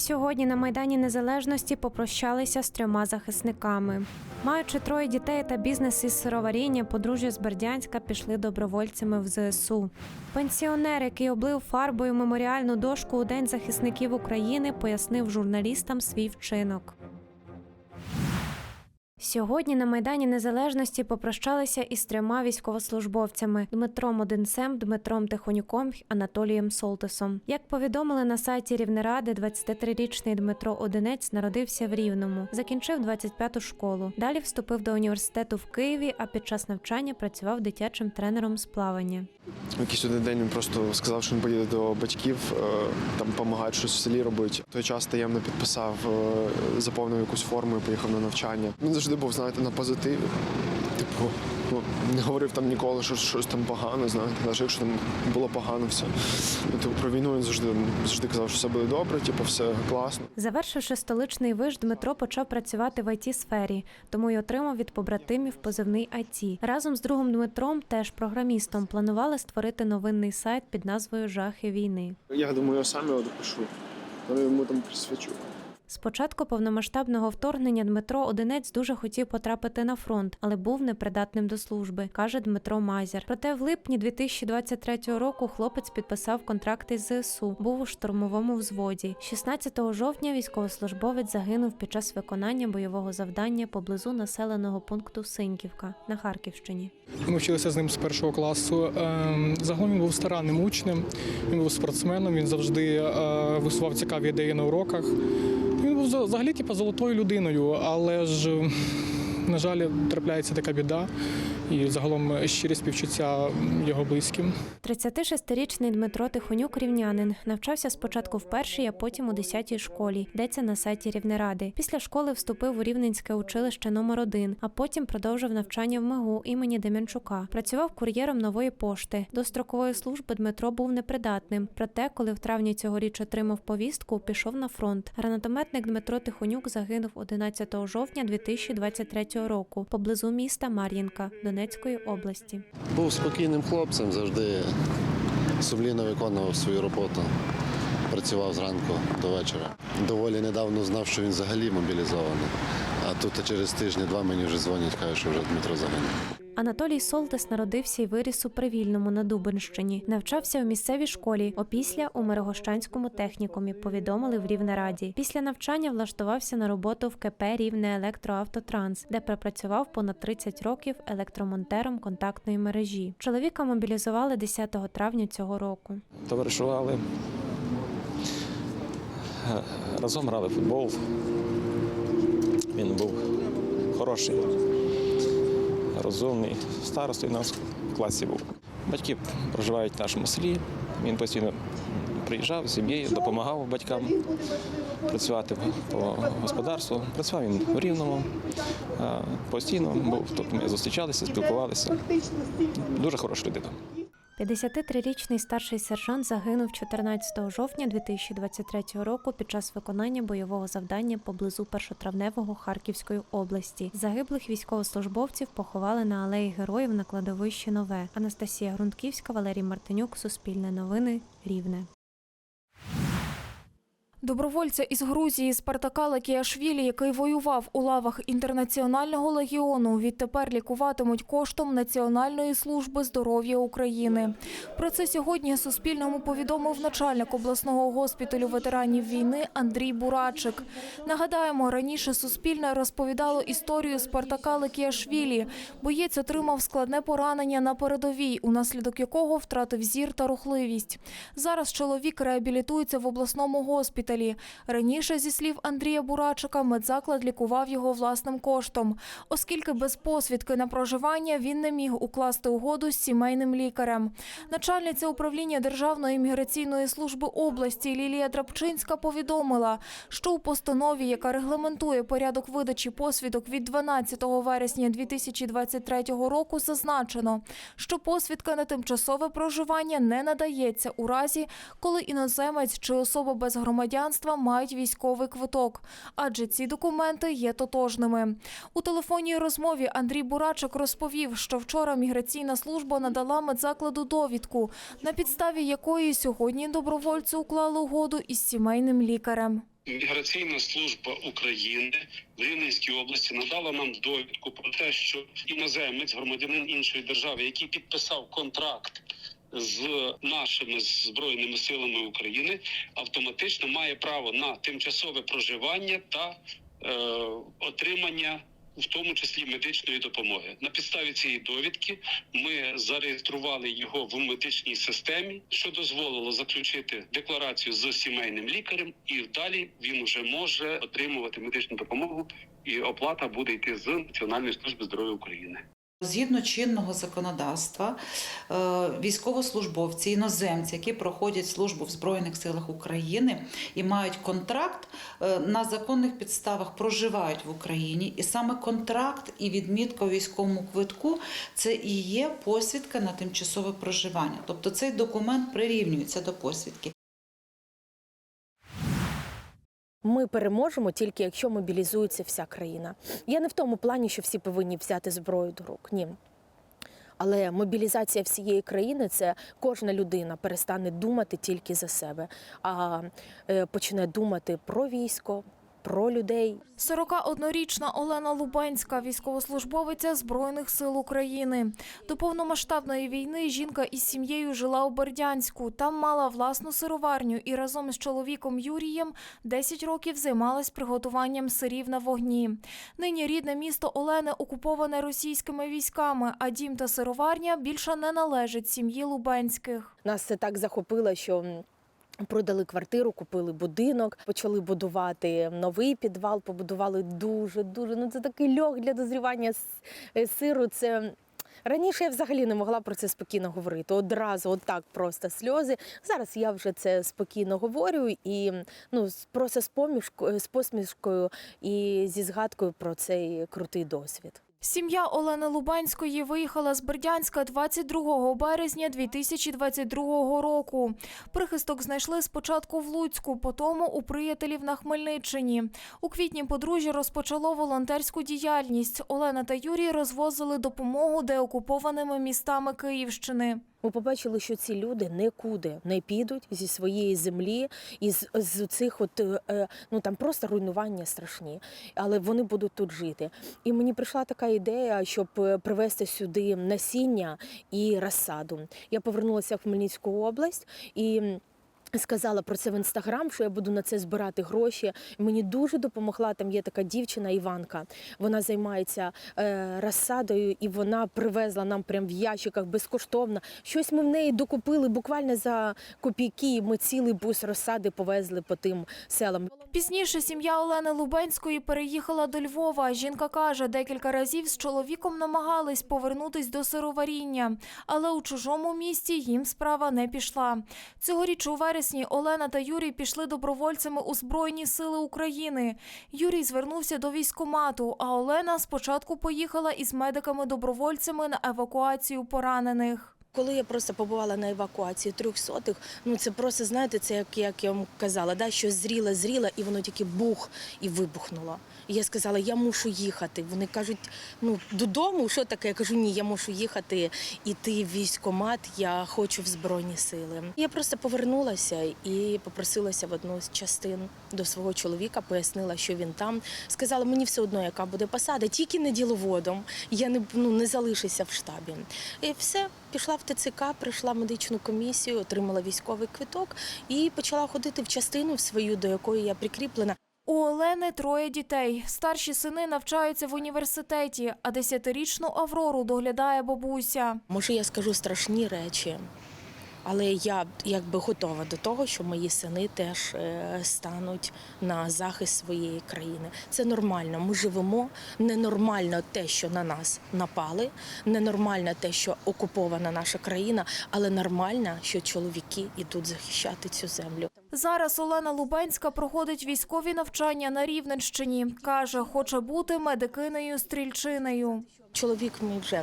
Сьогодні на Майдані Незалежності попрощалися з трьома захисниками. Маючи троє дітей та бізнес із сироваріння, подружжя з Бердянська пішли добровольцями в ЗСУ. Пенсіонер, який облив фарбою меморіальну дошку у День захисників України, пояснив журналістам свій вчинок. Сьогодні на Майдані Незалежності попрощалися із трьома військовослужбовцями Дмитром Одинцем, Дмитром Тихонюком Анатолієм Солтисом. Як повідомили на сайті Рівнеради, 23-річний Дмитро Одинець народився в Рівному, закінчив 25-ту школу. Далі вступив до університету в Києві, а під час навчання працював дитячим тренером з плавання. Якийсь один день він просто сказав, що він поїде до батьків, е, там допомагають щось в селі робити. В той час таємно підписав, е, заповнив якусь форму і поїхав на навчання. Він завжди був, знаєте, на позитиві. Типу, ну, не говорив там ніколи, що щось там погано, знаєте, навіть якщо там було погано все. Ну, типу, про війну він завжди, завжди казав, що все буде добре, типу, все класно. Завершивши столичний виш, Дмитро почав працювати в it сфері, тому й отримав від побратимів позивний IT. Разом з другом Дмитром, теж програмістом, планували створити новинний сайт під назвою Жахи війни. Я думаю, я сам його допишу, але йому там присвячу. З початку повномасштабного вторгнення Дмитро Одинець дуже хотів потрапити на фронт, але був непридатним до служби, каже Дмитро Мазяр. Проте в липні 2023 року хлопець підписав контракт із ЗСУ, був у штурмовому взводі. 16 жовтня військовослужбовець загинув під час виконання бойового завдання поблизу населеного пункту Синьківка на Харківщині. Ми вчилися з ним з першого класу. Ем, Загалом він був старанним учнем, він був спортсменом, він завжди е, висував цікаві ідеї на уроках. Був за- взагалі типу, золотою людиною, але ж, на жаль, трапляється така біда. І загалом щирі співчуття його близьким. 36-річний Дмитро Тихонюк рівнянин навчався спочатку в першій, а потім у 10-й школі. Йдеться на сайті Рівнеради. Після школи вступив у Рівненське училище номер 1 а потім продовжив навчання в МИГУ імені Дем'янчука. Працював кур'єром нової пошти. До строкової служби Дмитро був непридатним. Проте, коли в травні цьогоріч отримав повістку, пішов на фронт. Гранатометник Дмитро Тихонюк загинув 11 жовтня 2023 року поблизу міста Мар'їнка Донецької області. Був спокійним хлопцем, завжди сумлінно виконував свою роботу. Працював зранку до вечора. Доволі недавно знав, що він взагалі мобілізований. А тут через тижні-два мені вже дзвонять, кажуть, що вже Дмитро загинув. Анатолій Солтес народився і виріс у Привільному на Дубинщині. Навчався у місцевій школі, опісля у Мирогощанському технікумі. Повідомили в Рівнераді. Після навчання влаштувався на роботу в КП Рівне Електроавтотранс, де пропрацював понад 30 років електромонтером контактної мережі. Чоловіка мобілізували 10 травня цього року. товаришували. Разом грали футбол. Він був хороший, розумний. Старостою у нас в класі був. Батьки проживають в нашому селі. Він постійно приїжджав з сім'єю, допомагав батькам працювати по господарству. Працював він в Рівному. Постійно був. Тобто ми зустрічалися, спілкувалися. Дуже хороша людина. 53-річний старший сержант загинув 14 жовтня 2023 року під час виконання бойового завдання поблизу першотравневого Харківської області. Загиблих військовослужбовців поховали на алеї героїв на кладовищі Нове. Анастасія Грунтківська, Валерій Мартинюк, Суспільне новини, Рівне. Добровольця із Грузії Спартака Лакіашвілі, який воював у лавах інтернаціонального легіону, відтепер лікуватимуть коштом Національної служби здоров'я України. Про це сьогодні Суспільному повідомив начальник обласного госпіталю ветеранів війни Андрій Бурачик. Нагадаємо, раніше Суспільне розповідало історію Спартака Лакіашвілі. Боєць отримав складне поранення на передовій, унаслідок якого втратив зір та рухливість. Зараз чоловік реабілітується в обласному госпіталі. Раніше, зі слів Андрія Бурачика, медзаклад лікував його власним коштом, оскільки без посвідки на проживання він не міг укласти угоду з сімейним лікарем. Начальниця управління Державної міграційної служби області Лілія Драбчинська повідомила, що у постанові, яка регламентує порядок видачі посвідок від 12 вересня 2023 року, зазначено, що посвідка на тимчасове проживання не надається у разі, коли іноземець чи особа без громадянства громадянства мають військовий квиток, адже ці документи є тотожними. У телефонній розмові Андрій Бурачик розповів, що вчора міграційна служба надала медзакладу довідку, на підставі якої сьогодні добровольці уклали угоду із сімейним лікарем. Міграційна служба України в Рівненській області надала нам довідку про те, що іноземець, громадянин іншої держави, який підписав контракт з нашими збройними силами України, автоматично має право на тимчасове проживання та е, отримання. В тому числі медичної допомоги на підставі цієї довідки ми зареєстрували його в медичній системі, що дозволило заключити декларацію з сімейним лікарем, і далі він вже може отримувати медичну допомогу, і оплата буде йти з Національної служби здоров'я України. Згідно чинного законодавства, е, військовослужбовці, іноземці, які проходять службу в Збройних силах України і мають контракт, е, на законних підставах проживають в Україні, і саме контракт і відмітка у військовому квитку це і є посвідка на тимчасове проживання. Тобто цей документ прирівнюється до посвідки. Ми переможемо тільки якщо мобілізується вся країна. Я не в тому плані, що всі повинні взяти зброю до рук. Ні. Але мобілізація всієї країни це кожна людина перестане думати тільки за себе, а е, почне думати про військо, про людей. 41-річна Олена Лубенська, військовослужбовиця Збройних сил України. До повномасштабної війни жінка із сім'єю жила у Бердянську. Там мала власну сироварню і разом із чоловіком Юрієм 10 років займалась приготуванням сирів на вогні. Нині рідне місто Олени окуповане російськими військами, а дім та сироварня більше не належать сім'ї Лубенських. Нас це так захопило, що продали квартиру, купили будинок, почали будувати новий підвал, побудували дуже дуже. Ну це такий льох для дозрівання е, сиру. Це раніше я взагалі не могла про це спокійно говорити. Одразу, отак просто сльози. Зараз я вже це спокійно говорю і ну просто з помішкою, з посмішкою і зі згадкою про цей крутий досвід. Сім'я Олени Лубанської виїхала з Бердянська 22 березня 2022 року. Прихисток знайшли спочатку в Луцьку, потім у приятелів на Хмельниччині. У квітні подружжя розпочало волонтерську діяльність. Олена та Юрій розвозили допомогу деокупованими містами Київщини. Ми побачили, що ці люди нікуди не підуть зі своєї землі, із з цих от е, ну там просто руйнування страшні, але вони будуть тут жити. І мені прийшла така ідея, щоб е, привезти сюди насіння і розсаду. Я повернулася в Хмельницьку область і. Сказала про це в інстаграм, що я буду на це збирати гроші. Мені дуже допомогла. Там є така дівчина Іванка. Вона займається е, розсадою, і вона привезла нам прям в ящиках безкоштовно. Щось ми в неї докупили буквально за копійки. Ми цілий бус розсади повезли по тим селам. Пізніше сім'я Олени Лубенської переїхала до Львова. Жінка каже, декілька разів з чоловіком намагались повернутись до сироваріння, але у чужому місті їм справа не пішла. Цьогоріч у вересні Олена та Юрій пішли добровольцями у Збройні сили України. Юрій звернувся до військкомату, а Олена спочатку поїхала із медиками-добровольцями на евакуацію поранених. Коли я просто побувала на евакуації трьохсотих, ну це просто знаєте, це як, як я вам казала, да, що зріло, зріло, і воно тільки бух і вибухнуло. І я сказала, я мушу їхати. Вони кажуть, ну додому, що таке? Я кажу, ні, я мушу їхати, іти в військкомат, я хочу в Збройні сили. Я просто повернулася і попросилася в одну з частин до свого чоловіка, пояснила, що він там. Сказала, мені все одно, яка буде посада, тільки не діловодом. Я не, ну, не залишуся в штабі. І все, пішла в ТЦК, пройшла медичну комісію, отримала військовий квиток і почала ходити в частину свою, до якої я прикріплена. У Олени троє дітей. Старші сини навчаються в університеті, а десятирічну Аврору доглядає бабуся. Може, я скажу страшні речі, але я якби готова до того, що мої сини теж е, стануть на захист своєї країни. Це нормально. Ми живемо. Ненормально те, що на нас напали, ненормально те, що окупована наша країна, але нормально, що чоловіки йдуть захищати цю землю. Зараз Олена Лубенська проходить військові навчання на Рівненщині. Каже, хоче бути медикинею стрільчинею. Чоловік мій вже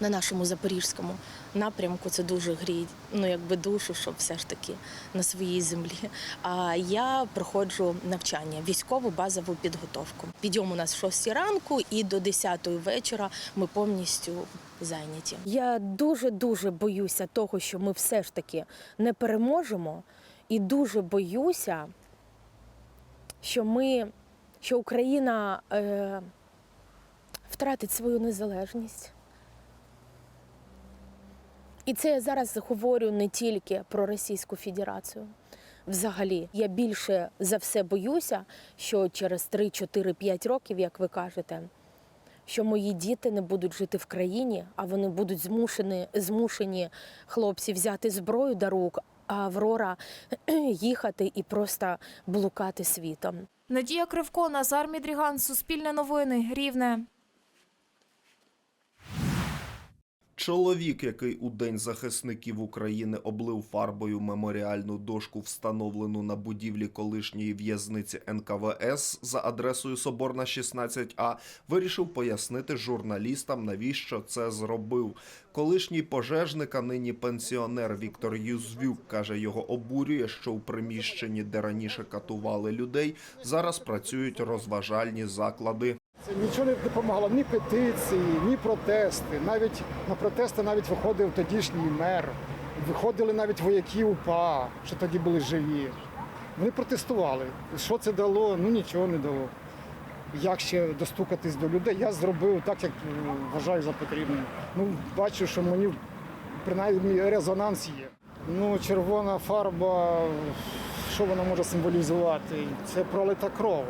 на нашому запорізькому напрямку це дуже гріє, ну якби душу, що все ж таки на своїй землі. А я проходжу навчання, військову базову підготовку. Підйом у нас в 6 ранку і до 10 вечора ми повністю зайняті. Я дуже дуже боюся того, що ми все ж таки не переможемо, і дуже боюся, що ми, що Україна е, втратить свою незалежність. І це я зараз говорю не тільки про Російську Федерацію. Взагалі, я більше за все боюся, що через 3, 4, 5 років, як ви кажете, що мої діти не будуть жити в країні, а вони будуть змушені, змушені хлопці взяти зброю до рук, а Аврора їхати і просто блукати світом. Надія Кривко, Назар Мідріган, Суспільне новини, Рівне. Чоловік, який у День захисників України облив фарбою меморіальну дошку, встановлену на будівлі колишньої в'язниці НКВС за адресою Соборна 16А, вирішив пояснити журналістам, навіщо це зробив. Колишній пожежник, а нині пенсіонер Віктор Юзвюк каже, його обурює, що у приміщенні, де раніше катували людей, зараз працюють розважальні заклади. Нічого не допомагало, ні петиції, ні протести. Навіть на протести навіть виходив тодішній мер. Виходили навіть вояки УПА, що тоді були живі. Вони протестували. Що це дало? Ну нічого не дало. Як ще достукатись до людей? Я зробив так, як е, вважаю за потрібне. Ну, бачу, що мені принаймні резонанс є. Ну, червона фарба, що вона може символізувати? Це пролита кров.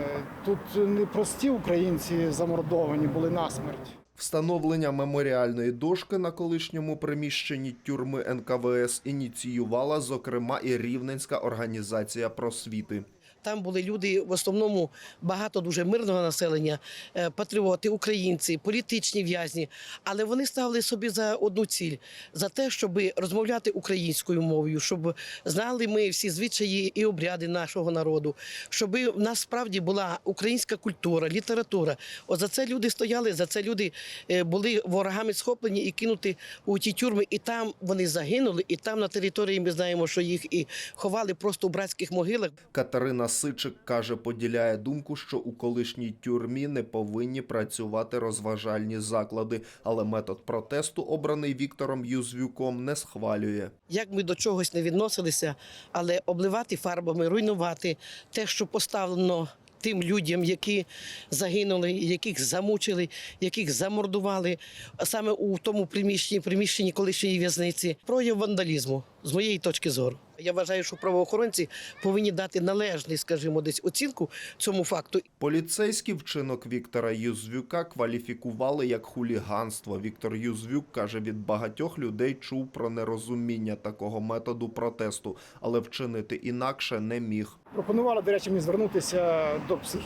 Е, Тут не прості українці замордовані були насмерть. Встановлення меморіальної дошки на колишньому приміщенні тюрми НКВС ініціювала, зокрема, і Рівненська організація просвіти. Там були люди в основному багато дуже мирного населення, е, патріоти, українці, політичні в'язні. Але вони ставили собі за одну ціль за те, щоб розмовляти українською мовою, щоб знали ми всі звичаї і обряди нашого народу, щоб в нас справді була українська культура, література. От за це люди стояли, за це люди е, були ворогами схоплені і кинуті у ті тюрми. І там вони загинули, і там на території ми знаємо, що їх і ховали просто у братських могилах. Катерина Сичик каже, поділяє думку, що у колишній тюрмі не повинні працювати розважальні заклади, але метод протесту, обраний Віктором Юзвюком, не схвалює. як ми до чогось не відносилися, але обливати фарбами, руйнувати те, що поставлено тим людям, які загинули, яких замучили, яких замордували, саме у тому приміщенні, приміщенні колишньої в'язниці, прояв вандалізму з моєї точки зору. Я вважаю, що правоохоронці повинні дати належний, скажімо, десь оцінку цьому факту. Поліцейський вчинок Віктора Юзвюка кваліфікували як хуліганство. Віктор Юзвюк каже, від багатьох людей чув про нерозуміння такого методу протесту, але вчинити інакше не міг. Пропонували, до речі, мені звернутися до психі.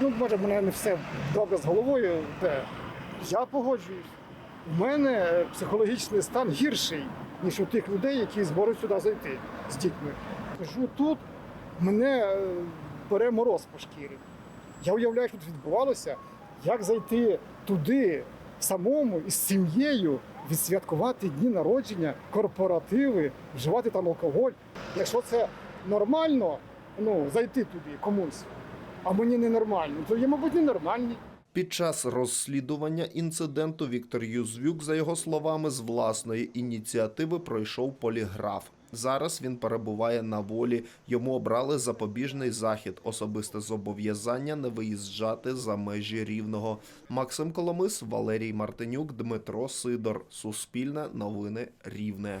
Ну, може, мене не все добре з головою. Де? Я погоджуюсь. У мене психологічний стан гірший, ніж у тих людей, які зборуть сюди зайти з дітьми. Кажу, тут мене е, бере мороз по шкірі. Я уявляю, що тут відбувалося, як зайти туди самому із сім'єю, відсвяткувати дні народження, корпоративи, вживати там алкоголь. Якщо це нормально, ну, зайти туди комусь, а мені ненормально, то я, мабуть, ненормальний. Під час розслідування інциденту Віктор Юзвюк, за його словами, з власної ініціативи пройшов поліграф. Зараз він перебуває на волі. Йому обрали запобіжний захід, особисте зобов'язання не виїжджати за межі рівного. Максим Коломис, Валерій Мартинюк, Дмитро Сидор. Суспільне новини Рівне.